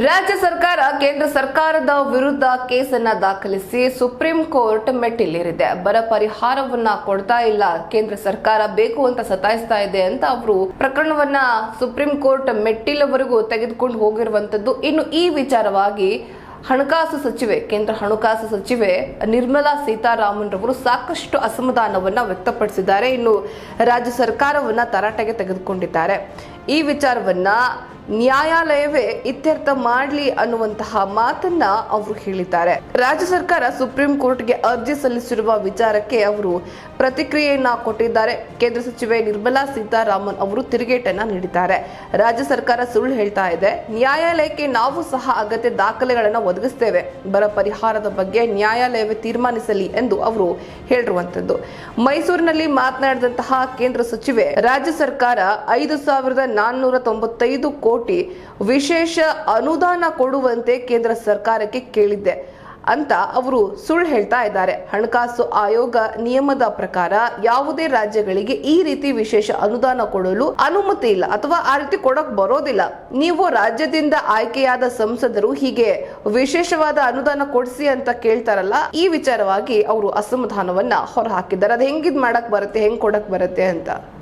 ರಾಜ್ಯ ಸರ್ಕಾರ ಕೇಂದ್ರ ಸರ್ಕಾರದ ವಿರುದ್ಧ ಕೇಸನ್ನ ದಾಖಲಿಸಿ ಸುಪ್ರೀಂ ಕೋರ್ಟ್ ಮೆಟ್ಟಿಲೇರಿದೆ. ಬರ ಪರಿಹಾರವನ್ನ ಕೊಡ್ತಾ ಇಲ್ಲ. ಕೇಂದ್ರ ಸರ್ಕಾರ ಬೇಕು ಅಂತ ಸತಾಯಿಸ್ತಾ ಇದೆ ಅಂತ ಅವರು ಪ್ರಕರಣವನ್ನ ಸುಪ್ರೀಂ ಕೋರ್ಟ್ ಮೆಟ್ಟಿಲವರೆಗೂ ತೆಗೆದುಕೊಂಡು ಹೋಗಿರುವಂತದ್ದು. ಇನ್ನು ಈ ವಿಚಾರವಾಗಿ ಹಣಕಾಸು ಸಚಿವೆ, ಕೇಂದ್ರ ಹಣಕಾಸು ಸಚಿವೆ ನಿರ್ಮಲಾ ಸೀತಾರಾಮನ್ ರವರು ಸಾಕಷ್ಟು ಅಸಮಾಧಾನವನ್ನ ವ್ಯಕ್ತಪಡಿಸಿದ್ದಾರೆ. ಇನ್ನು ರಾಜ್ಯ ಸರ್ಕಾರವನ್ನ ತರಾಟೆಗೆ ತೆಗೆದುಕೊಂಡಿದ್ದಾರೆ. ಈ ವಿಚಾರವನ್ನ ನ್ಯಾಯಾಲಯವೇ ಇತ್ಯರ್ಥ ಮಾಡಲಿ ಅನ್ನುವಂತಹ ಮಾತನ್ನ ಅವರು ಹೇಳಿದ್ದಾರೆ. ರಾಜ್ಯ ಸರ್ಕಾರ ಸುಪ್ರೀಂ ಕೋರ್ಟ್ಗೆ ಅರ್ಜಿ ಸಲ್ಲಿಸಿರುವ ವಿಚಾರಕ್ಕೆ ಅವರು ಪ್ರತಿಕ್ರಿಯೆಯನ್ನ ಕೊಟ್ಟಿದ್ದಾರೆ. ಕೇಂದ್ರ ಸಚಿವೆ ನಿರ್ಮಲಾ ಸೀತಾರಾಮನ್ ಅವರು ತಿರುಗೇಟನ್ನ ನೀಡಿದ್ದಾರೆ. ರಾಜ್ಯ ಸರ್ಕಾರ ಸುಳ್ಳು ಹೇಳ್ತಾ ಇದೆ. ನ್ಯಾಯಾಲಯಕ್ಕೆ ನಾವು ಸಹ ಅಗತ್ಯ ದಾಖಲೆಗಳನ್ನು ಒದಗಿಸ್ತೇವೆ. ಬರ ಪರಿಹಾರದ ಬಗ್ಗೆ ನ್ಯಾಯಾಲಯವೇ ತೀರ್ಮಾನಿಸಲಿ ಎಂದು ಅವರು ಹೇಳಿರುವಂತದ್ದು ಮೈಸೂರಿನಲ್ಲಿ ಮಾತನಾಡಿದಂತಹ ಕೇಂದ್ರ ಸಚಿವೆ, ರಾಜ್ಯ ಸರ್ಕಾರ ಐದು ಸಾವಿರದ ನಾನ್ನೂರ ತೊಂಬತ್ತೈದು ಕೋಟಿ ವಿಶೇಷ ಅನುದಾನ ಕೊಡುವಂತೆ ಕೇಂದ್ರ ಸರ್ಕಾರಕ್ಕೆ ಕೇಳಿದ್ದೆ. ಅಂತ ಅವರು ಸುಳ್ಳು ಹೇಳ್ತಾ ಇದ್ದಾರೆ. ಹಣಕಾಸು ಆಯೋಗ ನಿಯಮದ ಪ್ರಕಾರ ಯಾವುದೇ ರಾಜ್ಯಗಳಿಗೆ ಈ ರೀತಿ ವಿಶೇಷ ಅನುದಾನ ಕೊಡಲು ಅನುಮತಿ ಇಲ್ಲ ಅಥವಾ ಆ ರೀತಿ ಕೊಡಕ್ ಬರೋದಿಲ್ಲ. ನೀವು ರಾಜ್ಯದಿಂದ ಆಯ್ಕೆಯಾದ ಸಂಸದರು ಹೀಗೆ ವಿಶೇಷವಾದ ಅನುದಾನ ಕೊಡಿಸಿ ಅಂತ ಕೇಳ್ತಾರಲ್ಲ, ಈ ವಿಚಾರವಾಗಿ ಅವರು ಅಸಮಾಧಾನವನ್ನ ಹೊರಹಾಕಿದ್ದಾರೆ. ಅದು ಹೆಂಗಿದ್ ಮಾಡಕ್ ಬರುತ್ತೆ, ಹೆಂಗ್ ಕೊಡಕ್ ಬರುತ್ತೆ ಅಂತ.